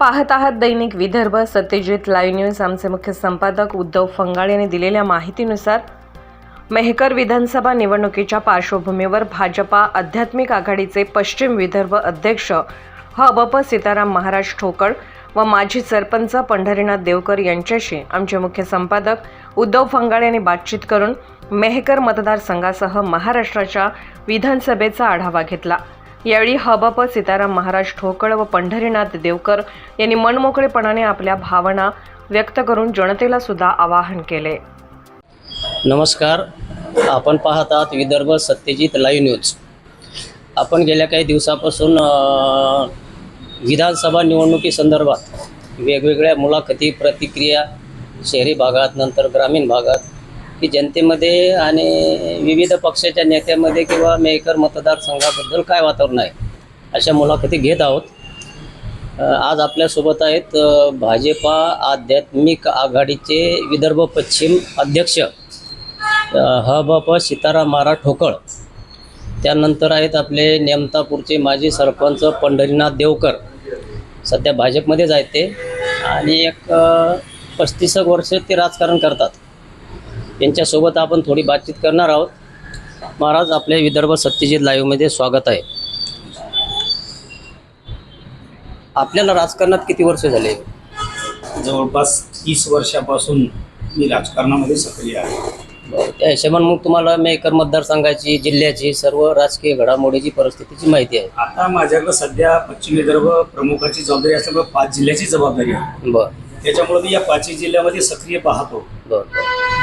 पाहत आहात दैनिक Vidarbha. Satyajit live news. आमचे मुख्य संपादक उद्धव फंगाळ यांनी दिलेल्या माहितीनुसार मेहकर विधानसभा निवडणुकीच्या पार्श्वभूमीवर भाजपा आध्यात्मिक आघाडीचे पश्चिम विदर्भ अध्यक्ष हबप सीताराम महाराज ठोकळ व माजी सरपंच पंढरीनाथ देवकर यांच्याशी आमचे मुख्य संपादक उद्धव फंगाळ यांनी बातचीत करून मेहकर मतदारसंघासह महाराष्ट्राच्या विधानसभेचा आढावा घेतला. यावेळी हबप सीताराम महाराज ठोकळ व पंढरीनाथ देवकर यांनी मनमोकळेपणाने आपल्या भावना व्यक्त करून जनतेला सुद्धा आवाहन केले. नमस्कार. आपण पाहत आहात विदर्भ सत्यजित लाईव्ह न्यूज. आपण गेल्या काही दिवसापासून विधानसभा निवडणुकीसंदर्भात वेगवेगळ्या मुलाखती प्रतिक्रिया शहरी भागात नंतर ग्रामीण भागात की जनतेमध्ये आणि विविध पक्षाच्या नेत्यामध्ये किंवा मेकर मतदारसंघाबद्दल काय वातावरण आहे अशा मुलाखती घेत आहोत. आज आपल्यासोबत आहेत भाजपा आध्यात्मिक आघाडीचे विदर्भ पश्चिम अध्यक्ष ह ब प सीताराम मारा ठोकळ. त्यानंतर आहेत आपले नेमतापूरचे माजी सरपंच पंढरीनाथ देवकर. सध्या भाजपमध्येच आहेत ते. आणि एक पस्तीस वर्ष ते राजकारण करतात. त्यांच्यासोबत आपण थोडी बातचीत करणार आहोत. महाराज आपल्या विदर्भ सत्यजित लाईव्हमध्ये स्वागत आहे. आपल्याला राजकारणात किती वर्ष झाले? जवळपास तीस वर्षापासून मी राजकारणामध्ये सक्रिय आहे. त्या हिशोबाने मग तुम्हाला मेकर मतदारसंघाची जिल्ह्याची सर्व राजकीय घडामोडीची परिस्थितीची माहिती आहे. आता माझ्याकडे सध्या पश्चिम विदर्भ प्रमुखाची जबाबदारी असल्यामुळे पाच जिल्ह्याची जबाबदारी आहे. बरं. त्याच्यामुळे मी या पाचही जिल्ह्यामध्ये सक्रिय पाहतो.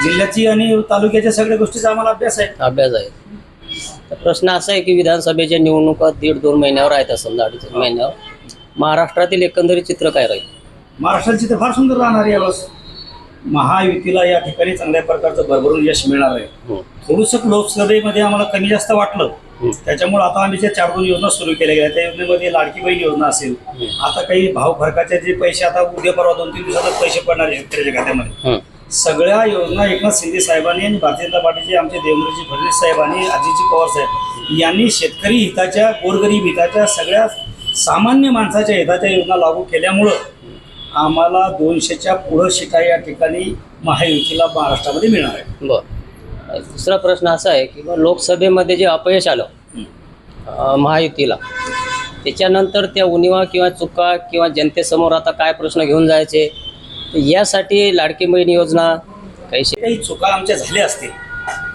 जिल्ह्याची आणि तालुक्याच्या सगळ्या गोष्टीचा आम्हाला अभ्यास आहे. अभ्यास आहे. प्रश्न असा आहे की विधानसभेच्या निवडणुका दीड दोन महिन्यावर आहेत समजा अडीच महिन्यावर. महाराष्ट्रातील एकंदरीत चित्र काय राहील? महाराष्ट्राची तर फार सुंदर राहणार आहे यावेळेस. महायुतीला या ठिकाणी चांगल्या प्रकारचं भरभरून यश मिळणार आहे. हं, थोडंसं लोकसभेमध्ये आम्हाला कमी जास्त वाटलं. त्याच्यामुळे आता आम्ही ज्या चार दोन योजना सुरू केल्या गेल्या त्या योजनेमध्ये लाडकी बहीण योजना असेल आता काही भाव फरकाचे जे पैसे आता उद्या परवा दोन तीन दिवसातच पैसे पडणार आहे शेतकऱ्याच्या खात्यामध्ये. सगळ्या योजना एकनाथ शिंदे साहेबांनी आणि भारतीय जनता पार्टीचे आमचे देवेंद्रजी फडणवीस साहेब आणि अजितजी पवार साहेब यांनी शेतकरी हिताच्या गोरगरीब हिताच्या सगळ्या सामान्य माणसाच्या हिताच्या योजना लागू केल्यामुळं आम्हाला दोनशेच्या पुढं शिटा या ठिकाणी महायुतीला महाराष्ट्रामध्ये मिळणार आहे. बरं. दुसरा प्रश्न असा आहे की लोकसभेमध्ये जे अपयश आलं महायुतीला त्याच्यानंतर त्या उणिवा किंवा चुका किंवा जनतेसमोर आता काय प्रश्न घेऊन जायचे? यासाठी लाडकी बहीण योजना काही काही चुका आमच्या झाल्या असतील.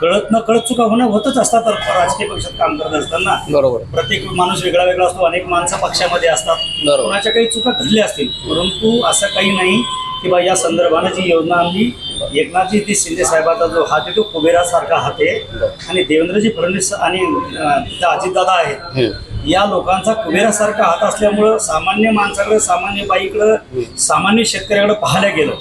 कळत न कळत चुका होणं होतच असतात तर राजकीय पक्षात काम करत असताना बरोबर. प्रत्येक माणूस वेगळा वेगळा असतो अनेक माणसं पक्षामध्ये असतात. बरोबर. कोणाच्या काही चुका घडल्या असतील परंतु असं काही नाही की बा या संदर्भानं जी योजना आम्ही एकनाथजी शिंदे साहेबाचा जो हात आहे तो कुबेरासारखा हात आहे. आणि देवेंद्रजी फडणवीस आणि अजितदादा आहेत. या लोकांचा कुबेरासारखा हात असल्यामुळं सामान्य माणसाकडे सामान्य बाईकडं सामान्य शेतकऱ्याकडे पाहायला गेलं.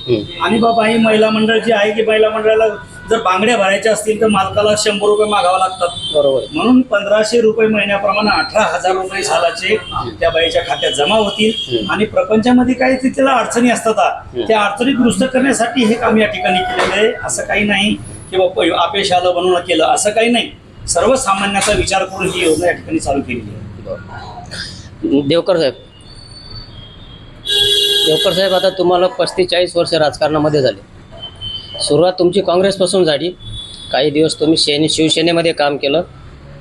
आणि बाबा ही महिला मंडळ जी आहे की महिला मंडळाला जर बांगड्या भरायच्या असतील तर मालकाला शंभर रुपये मागावं लागतात. बरोबर. म्हणून पंधराशे रुपये महिन्याप्रमाणे अठरा हजार रुपये सालाचे त्या बाईच्या खात्यात जमा होतील. आणि प्रपंचामध्ये काही ते त्याला अडचणी असतात. त्या अडचणी दुरुस्त करण्यासाठी हे काम या ठिकाणी केलेलं आहे. असं काही नाही की बाबा अपयश आलं बनवून केलं असं काही नाही. सर्वसामान्याचा विचार करून ही योजना या ठिकाणी चालू केलेली आहे. देवकर साहेब. देवकर साहेब आता तुम्हाला पस्तीस चाळीस वर्ष राजकारणामध्ये झाले. सुरुवात तुमची काँग्रेसपासून झाली. काही दिवस तुम्ही सेने शिवसेनेमध्ये काम केलं.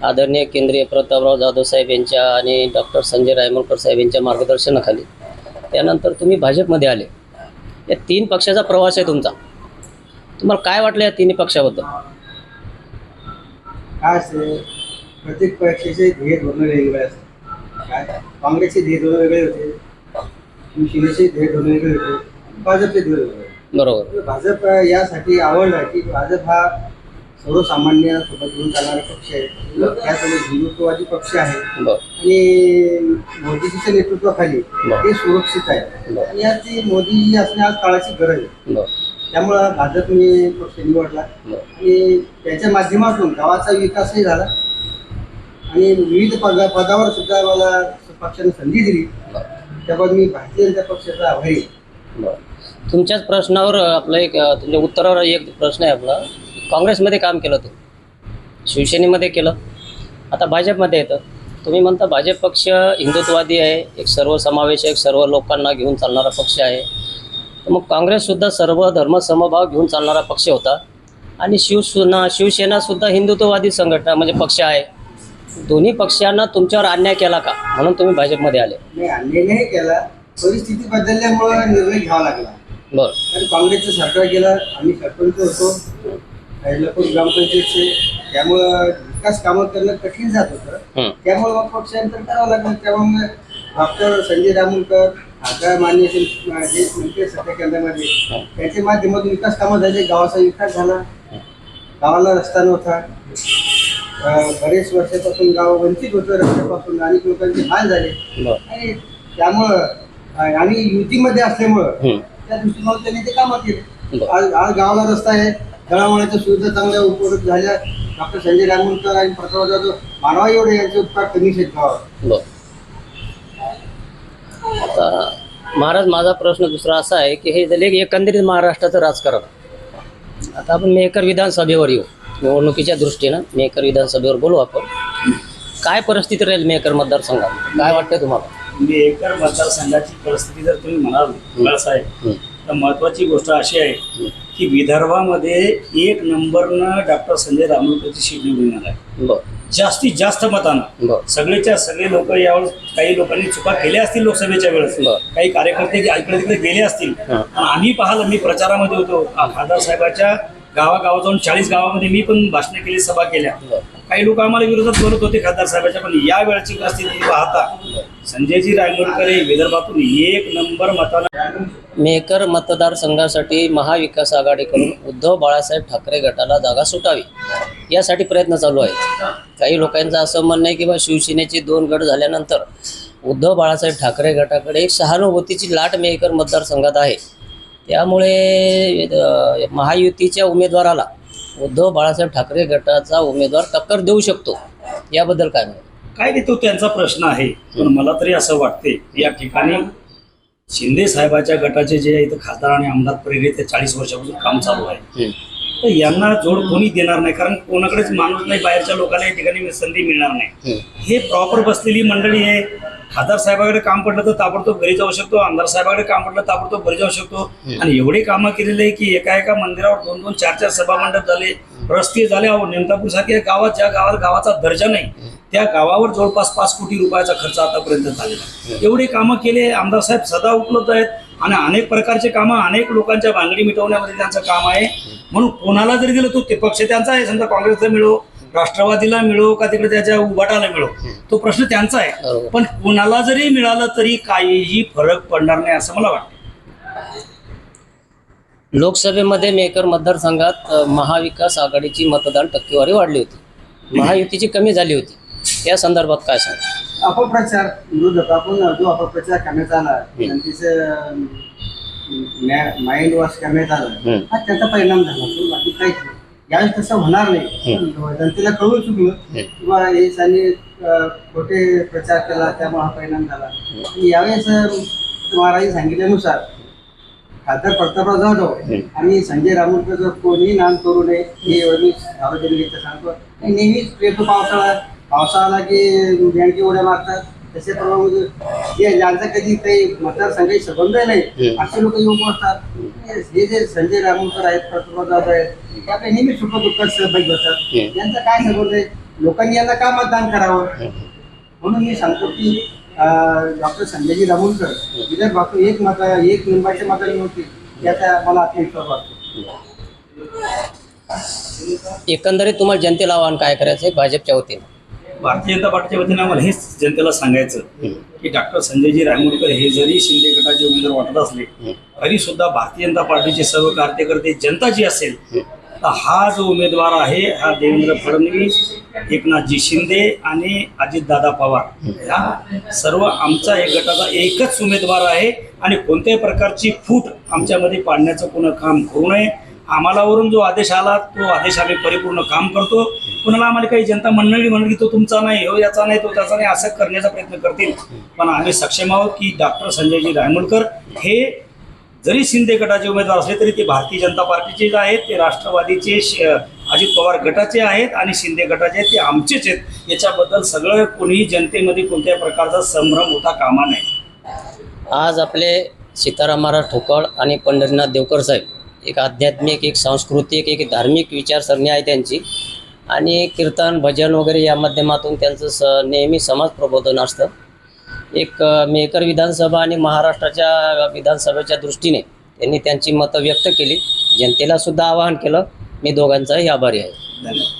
आदरणीय केंद्रीय प्रतापराव जाधव साहेब यांच्या आणि डॉक्टर संजय रायमोलकर साहेब यांच्या मार्गदर्शनाखाली. त्यानंतर तुम्ही भाजपमध्ये आले. या तीन पक्षाचा प्रवास आहे तुमचा. तुम्हाला काय वाटलं या तिन्ही पक्षाबद्दल? काय असते प्रत्येक पक्षाचे ध्येय धोरण वेगवेगळे असतात. काय? काँग्रेसचे ध्येय धोरण वेगळे होते. शिवसेनेचे ध्येय धोरण वेगळे होते. भाजपचे ध्येय वेगळे होते. बरोबर. भाजप यासाठी आवडला की भाजप हा सर्वसामान्य सोबत घेऊन चालणारा पक्ष आहे. त्यासोबत हिंदुत्ववादी पक्ष आहे. आणि मोदीजीच्या नेतृत्वाखाली. ते सुरक्षित आहे. आणि आज ती मोदी असणे आज काळाची गरज आहे. त्यामुळं भाजपने पक्ष निवडला. आणि त्याच्या माध्यमातून गावाचा विकासही झाला. आणि विविध पदा पदावर सुद्धा मला पक्षाने संधी दिली. त्याबाबत मी भारतीय जनता पक्षाचा आभारी आहे. तुमच्याच प्रश्नावर आपलं एक तुमच्या उत्तरावर एक प्रश्न आहे आपला. काँग्रेसमध्ये काम केलं तू शिवसेनेमध्ये केलं. आता भाजपमध्ये येतं. तुम्ही म्हणता भाजप पक्ष हिंदुत्ववादी आहे. एक सर्वसमावेशक सर्व लोकांना घेऊन चालणारा पक्ष आहे. तर मग काँग्रेससुद्धा सर्व धर्मसमभाव घेऊन चालणारा पक्ष होता. आणि शिवसेना शिवसेनासुद्धा हिंदुत्ववादी संघटना म्हणजे पक्ष आहे. दोन्ही पक्षांना तुमच्यावर अन्याय केला का? म्हणून तुम्ही भाजपमध्ये आले. नाही अन्याय नाही केला. परिस्थिती बदलल्यामुळे निर्णय घ्यावा लागला. बरं. काँग्रेसचं सरकार गेलं आम्ही सरपंच होतो हैदलापूर ग्रामपंचायतचे. त्यामुळं विकास कामं करणं कठीण जात होतं. त्यामुळे मग पक्षांतर करावं लागलं. त्यामुळे डॉक्टर संजय रामुलकर आता मान्य जे मंत्री सध्या केंद्रामध्ये त्याच्या माध्यमातून विकास कामं झाले गावाचा विकास झाला. गावाला रस्ता नव्हता. बरेच वर्षापासून गाव वंचित होतं रस्त्यापासून अनेक लोकांचे हाल झाले. आणि त्यामुळं आणि युतीमध्ये असल्यामुळं. त्या दृष्टिकोनात त्यांनी ते कामं केले. बरं. आज आज गावाला रस्ता आहे. दळावण्याच्या सुविधा चांगल्या उपलब्ध झाल्या. डॉक्टर संजय रामूनकर आणि प्रताप जाधव मानवा एवढे यांचे उपकार कमीच आहेत गावावर बर. आता महाराज माझा प्रश्न दुसरा असा आहे की हे झाले एकंदरीत महाराष्ट्राचं राजकारण आता आपण मेकर विधानसभेवर येऊ. निवडणुकीच्या दृष्टीनं मेकर विधानसभेवर बोलू आपण. काय परिस्थिती राहील मेकर मतदारसंघात? काय वाटतंय तुम्हाला? मेकर मतदारसंघाची परिस्थिती जर तुम्ही म्हणाल बाळासाहेब हं. तर महत्वाची गोष्ट अशी आहे की विदर्भामध्ये एक नंबरनं डॉक्टर संजय रामोलकरची सीट निवडून आहे. जास्तीत जास्त मतानं. सगळेच्या सगळे लोक यावेळेस काही लोकांनी चुका केल्या असतील लोकसभेच्या वेळेस. काही कार्यकर्ते इकडे तिकडे गेले असतील. पण आम्ही पाहिलं मी प्रचारामध्ये होतो. खासदार साहेबाच्या गावागावात जाऊन चाळीस गावामध्ये मी पण भाषणं केली सभा केल्या. काही लोक आम्हाला विरोधात बोलत होते खासदार साहेबाच्या पण या वेळची परिस्थिती पाहता संजयजी रायमोडकर हे विदर्भातून एक नंबर मतानं मेकर मतदारसंघासाठी महाविकास आघाडीकडून उद्धव बाळासाहेब ठाकरे गटाला जागा सुटावी यासाठी प्रयत्न चालू आहेत. काही लोकांचं असं म्हणणं आहे की बा शिवसेनेचे दोन गट झाल्यानंतर उद्धव बाळासाहेब ठाकरे गटाकडे एक सहानुभूतीची लाट मेकर मतदारसंघात आहे. त्यामुळे महायुतीच्या उमेदवाराला उद्धव बाळासाहेब ठाकरे गटाचा उमेदवार टक्कर देऊ शकतो. याबद्दल काय म्हणतो काय नाही तो त्यांचा प्रश्न आहे पण मला तरी असं वाटते या ठिकाणी शिंदे साहेबाच्या गटाचे जे इथं खासदार आणि आमदार प्रेरित चाळीस वर्षापासून काम चालू आहे. तर यांना जोड कोणी देणार नाही कारण कोणाकडेच माणूस नाही बाहेरच्या लोकांना या ठिकाणी संधी मिळणार नाही. हे प्रॉपर बसलेली मंडळी आहे खासदार साहेबाकडे काम पडलं तर ताबडतोब घरी जाऊ शकतो आमदार साहेबाकडे काम पडलं ताबडतोब घरी जाऊ शकतो. आणि एवढे कामं केलेले आहे की एका एका मंदिरावर दोन दोन चार चार सभा मंडप झाले रस्ते झाले. अहो नेमकापूर सारख्या गावात ज्या गावात गावाचा दर्जा नाही त्या गावावर जवळपास पाच कोटी रुपयाचा खर्च आतापर्यंत झालेला. एवढे कामं केले आमदार साहेब सदा उपलब्ध आहेत आणि अनेक प्रकारचे कामं अनेक लोकांच्या भांगडी मिटवण्यामध्ये त्यांचं काम आहे. म्हणून कोणाला जरी दिलं तो ते पक्ष त्यांचा आहे. समजा काँग्रेसला मिळो राष्ट्रवादीला मिळो का तिकडे त्याच्या उभाटाला मिळो? तो प्रश्न त्यांचा आहे. पण कोणाला जरी मिळालं तरी काहीही फरक पडणार नाही असं मला वाटतं. लोकसभेमध्ये मेकर मतदारसंघात महाविकास आघाडीची मतदान टक्केवारी वाढली होती. महायुतीची कमी झाली होती. या संदर्भात काय सांगा अपप्रचार विरोधक आपण जो अपप्रचार करण्यात आला. जनतेचं माइंड वॉश करण्यात आलं. हं. त्याचा परिणाम झाला. बाकी काहीच नाही. यावेळेस तसं होणार नाही. जनतेला कळून चुकलं किंवा हे त्यांनी खोटे प्रचार केला त्यामुळे हा परिणाम झाला. आणि यावेळेस अं, महाराज सांगितल्यानुसार खासदार प्रतापराव जाधव आणि संजय रामोलकर जर कोणी नाम करू नये हे मी सार्वजनिक सांगतो. नेहमीच येतो पावसाळा. पावसाळा की बँके उड्या मारतात. तसे प्रमाणे जे ज्यांचा कधी काही मतदारसंघाची संबंध नाही. असे लोक येऊन पोहोचतात हे जे संजय रामोलकर आहेत प्रतापराव जाधव आहेत ते आपल्या नेहमी सुख दुःखात सहभागी होतात. यांचा काय संबंध आहे? लोकांनी यांना का मतदान करावं? म्हणून मी सांगतो की डॉक्टर संजयजी रामुलकर विदर्भातून एक मत एक लिंबाच्या मतांनी होती याचा मला आत्मविश्वास वाटतो. एकंदरीत तुम्हाला जनतेला आव्हान काय करायचं आहे भाजपच्या वतीनं. भारतीय जनता पार्टीच्या वतीने आम्हाला हेच जनतेला सांगायचं की डॉक्टर संजयजी रायमुडकर हे जरी शिंदे गटाचे उमेदवार वाटत असले तरी सुद्धा भारतीय जनता पार्टीचे सर्व कार्यकर्ते जनता जी असेल तर हा जो उमेदवार आहे हा देवेंद्र फडणवीस एकनाथजी शिंदे आणि अजितदादा पवार ह्या सर्व आमचा एक गटाचा एकच उमेदवार आहे आणि कोणत्याही प्रकारची फूट आमच्यामध्ये पाडण्याचं कोणं काम करू नये. आम्हालावरून जो आदेश आला तो आदेश आम्ही परिपूर्ण काम करतो. कुणाला आम्हाला काही जनता मंडळी म्हणून की तो तुमचा नाही हो याचा नाही तो त्याचा नाही असं करण्याचा प्रयत्न करतील. पण आम्ही सक्षम आहोत की डॉक्टर संजयजी रायमुलकर हे जरी शिंदे गटाचे उमेदवार असले तरी ते भारतीय जनता पार्टीचेच आहेत ते राष्ट्रवादीचे श- अजित पवार गटाचे आहेत आणि शिंदे गटाचे आहेत ते आमचेच आहेत. याच्याबद्दल सगळं कोणीही जनतेमध्ये कोणत्याही प्रकारचा संभ्रम होता कामा नये. आज आपले सीताराम महाराज ठोकळ आणि पंढरीनाथ देवकर साहेब एक आध्यात्मिक एक सांस्कृतिक एक धार्मिक विचारसरणी आहे त्यांची. आणि कीर्तन भजन वगैरे या माध्यमातून त्यांचं स नेहमी समाज प्रबोधन असतं. एक मेकर विधानसभा आणि महाराष्ट्राच्या विधानसभेच्या दृष्टीने त्यांनी त्यांची मतं व्यक्त केली. जनतेला सुद्धा आवाहन केलं. मी दोघांचाही आभारी आहे. धन्यवाद.